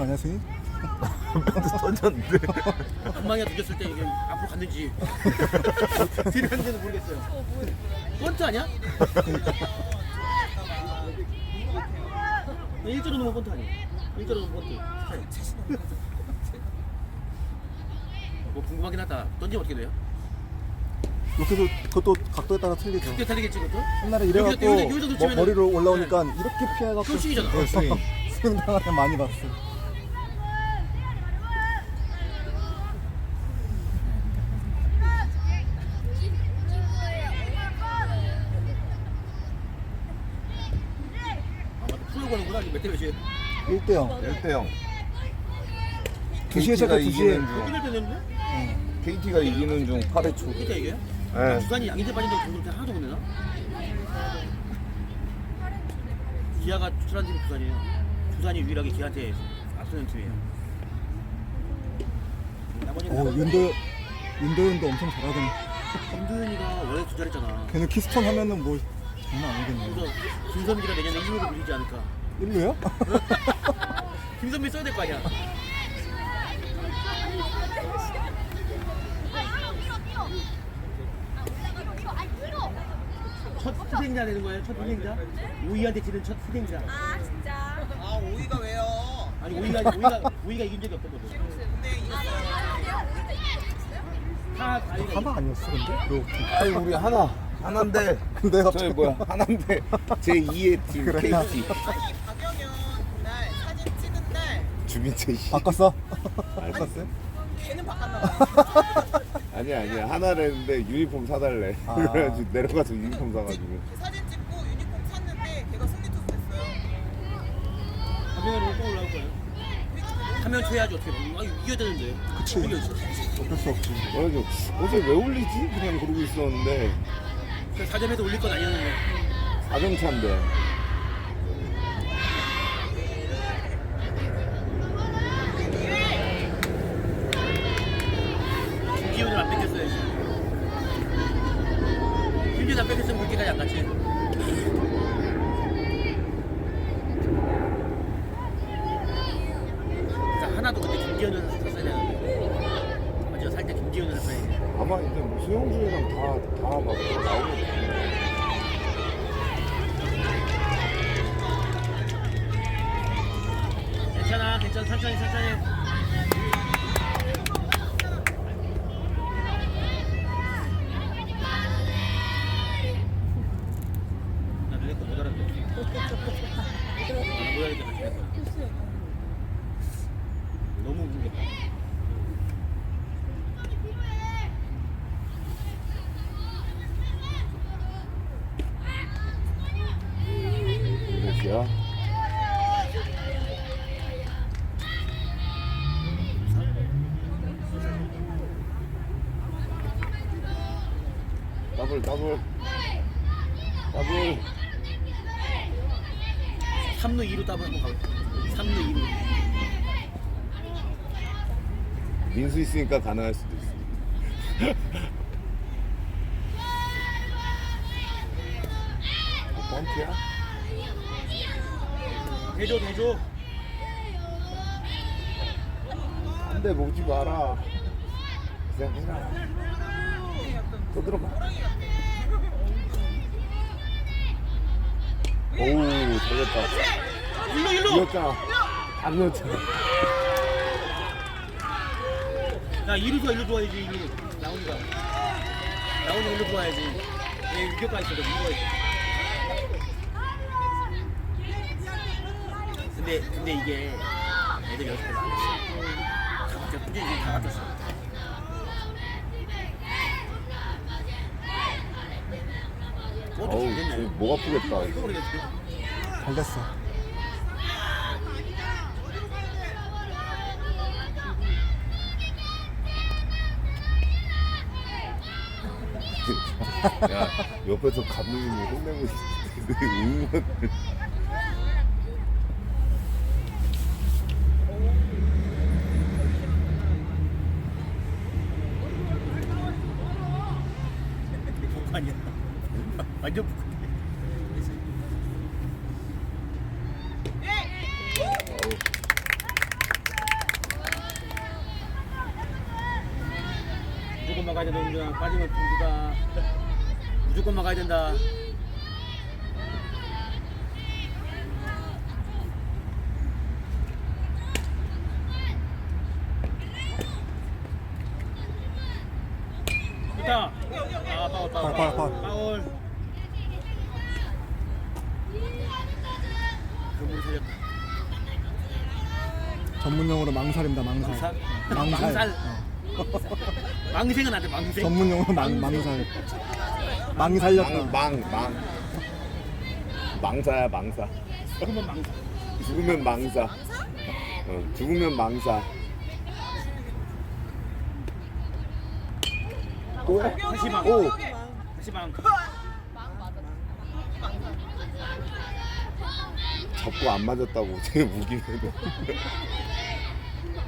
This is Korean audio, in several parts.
스윙 아니야 스윙? 던졌는데. 방망이가 던졌을 때 이게 앞으로 갔는지 뒤로 갔는지는 모르겠어요. 번트 아니야? 일자로 놓으면 번트 아니야? 일자로 놓으면 번트. 뭐 궁금하긴 하다. 던지면 어떻게 돼요? 이렇게도 그것도 각도에 따라 틀리죠. 크게 달리겠지 그것도? 옛날에 이래갖고 여기서- 여기서 뭐 놓치면은- 머리로 올라오니까 이렇게 피해갖고 쇼싱이잖아. 어, 스윙. 당하는 애 많이 봤어. 아 맞다. 프로 거는구나. 지금 몇대 몇이에요? 1대 0. 1대 0. 2시에 시작해 2시에. 이기는 끝날 때? 중. KT가 이기는 중 8회 초. 이게? 네. 부산이 양인대 빠진다고 정도 하나도 못 내나? 기아가 출한 팀이 부산이에요. 부산이 유일하게 기아한테 앞서는 팀이에요. 나머지는 어 윤도 윤도현도 엄청 잘하더니 김도현이가 원래 두 잘했잖아. 걔는 키스톤 하면은 뭐 장난 아니겠네. 그래서 김선미가 내년에 1루로 밀리지 않을까. 1루야? 김선미 써야 될 거 아니야. 첫 희생자 되는 거예요. 첫 희생자. 오이한테 지는 첫 희생자. 아 진짜. 아 오이가 왜요? 아니 오이가 오이가 오이가 이긴 적이 없던 거죠. 근데 이겼어요. 다 다이가 하나 아니었어 근데? 그 아이 우리 하나. 하나인데. 근데 저희 갑자기 뭐야? 하나인데 제 2의 팀 그래. KT. 날 주민재 씨. 바꿨어? 바꿨어요? 걔는 바꿨나 봐. 아니야 아니야 하나를 했는데 유니폼 사달래. 아. 그래가지고 내려가서 유니폼 사가지고. 그 사진 찍고 유니폼 샀는데 걔가 승리 투수 됐어요. 한명으로 또 올라올 거예요. 한명 쳐야지 어떻게 보면 아 이겨야 되는데. 그치. 이겨. 어쩔 수 없지. 그래가지고 어제 왜 올리지? 그냥 그러고 있었는데 4점에서 올릴 건 아니었는데. 4점 차인데. 김기훈을 안 뺏겼어야지. 뺏겼으면 그렇게까지 안 갔지. 그러니까 하나도 그때 김기훈을 샀어야 되는데. 맞아, 살 때 김기훈을 샀어야 돼. 아마 이제 뭐 수영주랑 다다막 나오겠지. 괜찮아, 괜찮아, 천천히, 천천히. 나 너네 거못 알아듣겠어. 나못 알아듣겠다, 쟤네 거. 너무 웃긴다. 몇이야? 더블 더블 더블 3루 2루 따블 한번 가볼게. 3루 2루. 민수 있으니까 가능할 수도 있어. 뻥치야? 대줘, 대줘. 안돼 먹지 마라. 그냥 해라. 또 들어가. 오우 잘했다. 일루, 일루! 이겼잖아. 안 이겼잖아. 야, 2루 좋아, 1루 좋아야지, 2루. 나오니까. 나오니까 1루 좋아야지. 얘 유격가 있어, 너 이거 근데, 근데 이게 애들 연습을 안 했어. 다 바뀌었, 이제 다 바뀌었어. 어우 잘됐네. 저목 아프겠다. 잘 됐어. 야 옆에서 감독님이 혼내고 있는데 응원을 복구 아니야. 완전 복구. 된다 동준아 빠지면 동주다 무조건 막아야 된다 좋다 아 파울 파울 파울, 파울, 파울. 파울 그물 살렸다 전문용어로 망살입니다. 망살. 망살? 망살? 어. 망생은 안 돼 망생 전문 용어로 망 망살. 망살렸다. 망, 망, 망. 망사야, 망사. 죽으면 망사 죽으면 망사. 어, 죽으면 망사. 또? 다시 망 오! 다시 망 잡고 안 맞았다고 제 무기면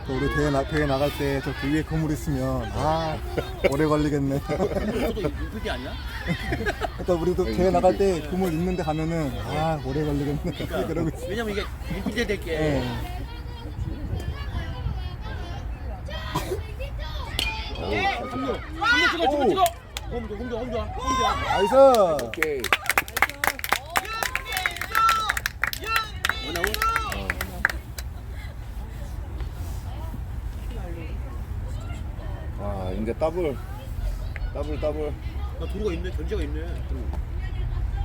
또 우리 대회 나 대회 나갈 때저 위에 그물 있으면 아 오래 걸리겠네. 저도 인플디 아니야? 그러니까 우리도 대회 나갈 때 그물 있는데 가면은 아 오래 걸리겠네. 그러고 있어. 왜냐면 이게 인플디 될게 예. 한명 한명 찍어 찍어 찍어 홈 좋아 홈 좋아 홈 좋아 나이스. 오케이. 원아웃 아, 이제 더블. 더블, 더블. 나 도루가 있네 견제가 있네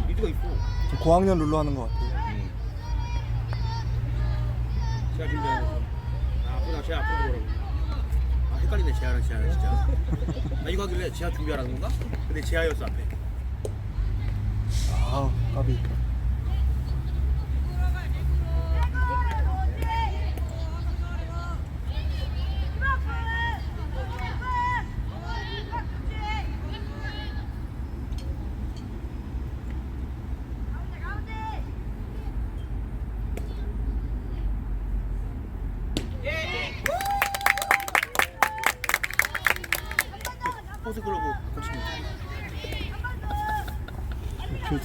리드가 있어 저 고학년 룰로 하는 것 같아요. 음. 제가 준비하는 거 아, 앞으로 제 앞으로 보라고 아 헷갈리네 제아랑 제아랑 진짜 나 이거 하길래 제아 준비하라는 건가? 근데 제아였어 앞에 아 까비.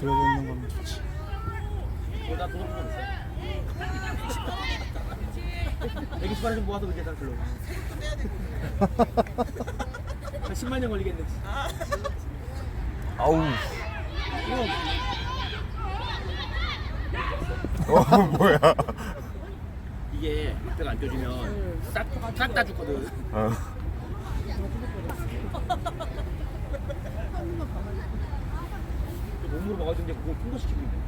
들어져 있는 거면 좋지. 어, 나 도둑 있어 수발을 좀 모아서 그게 다 클럽 한 10만 년 걸리겠네 아우. 어, 뭐야. 이게 앞에가 안 쪄지면 싹다 죽거든 어. 몸으로 막아주는데 그거 통과시키고 있네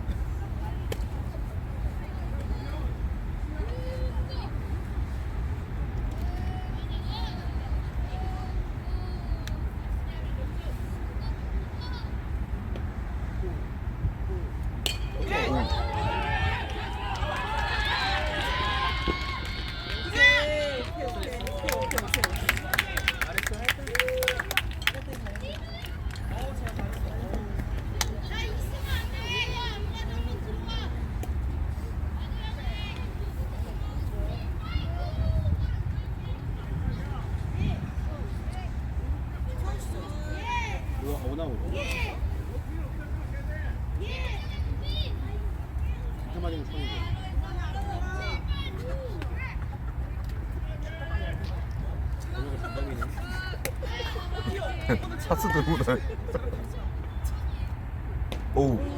우와 어나웃 진짜 맞은 거 처음이고 오늘가 정답이네 차수 들고 다니. 오우.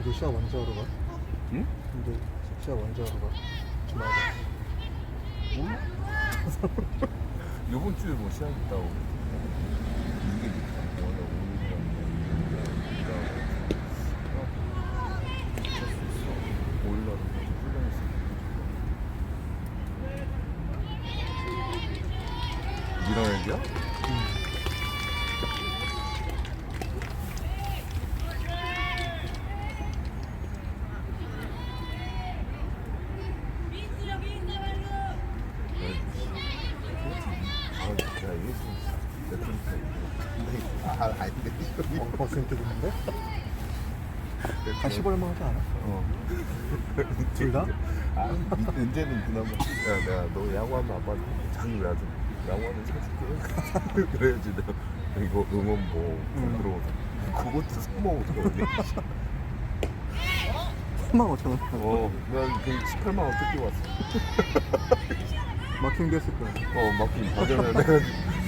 이제 시합 언제 하러 가? 응? 이제 시합 언제 하러 가? 주말에. 몰라? 이번 주에 뭐 시합 있다고. 6일이니까. 원래 5일이라고. 5일날 훈련했어. 이런 얘기야? 아, 진짜 이게 좀 아, 아닌데 어, 벌써 인기 듣는데? 한 10월만 하지 않아? 어. 둘 다? 아, 이제는 그나마 야 내가 너 야구하면 아빠 자기 왜아좀 야구하면 사줄게 그래야지 내가 이거 응원봉 응. 들어오자 그것도 3만 5천 원이야 3만 5천 원. 어, 난 그 18만 원 뜯고 왔어 마킹 됐을 거야. 어 막힌 가게는 내가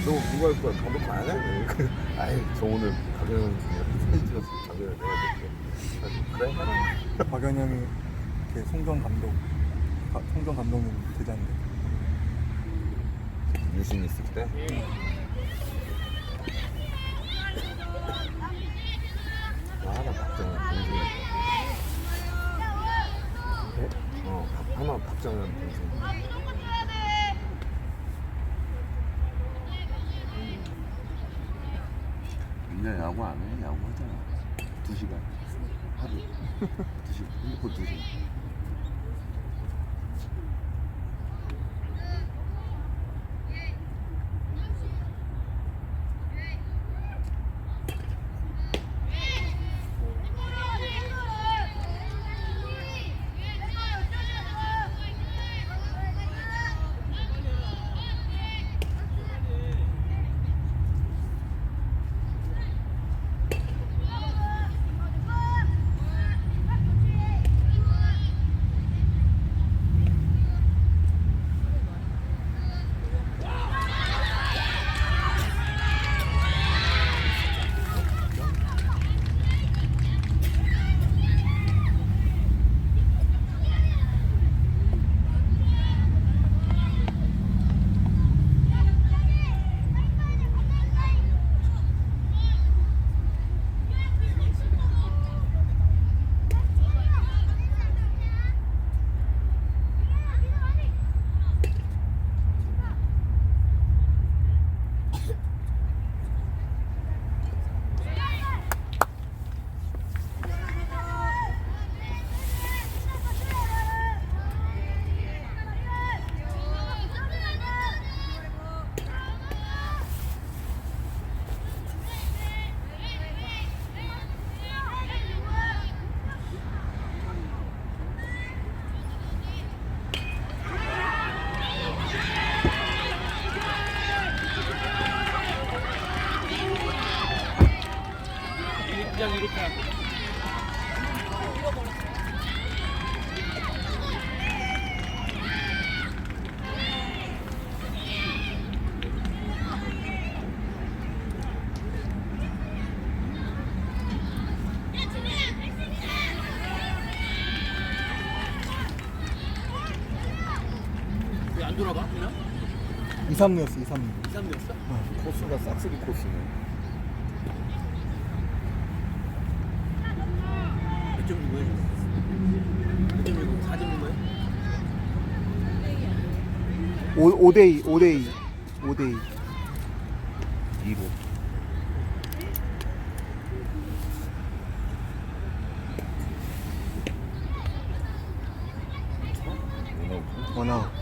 너 누가 할 거야 감독 가야 돼? 아이 저 오늘 그냥 사진 찍어서 가게를 내가 될게 그래 해라 박연영이 이렇게 송정 감독, 가- 송정 감독님 제자인데. 유신 있을 때? 나 하나 박정현 그래? 어 박- 하나 박정현 동생 민재 야구 안 해? 야구 하잖아. 두 시간. 하루. 두 시간. 핸드폰 두 시간. 안 돌아가 그냥? 2, 3루였어, 2, 3루. 2, 3루였어? 코스가 싹쓸이 코스네 몇점 준 거야 지금? 몇점 준 거야? 4점 준 거야? 5, 5대2, 5대2. 5대2. 2로 원아웃.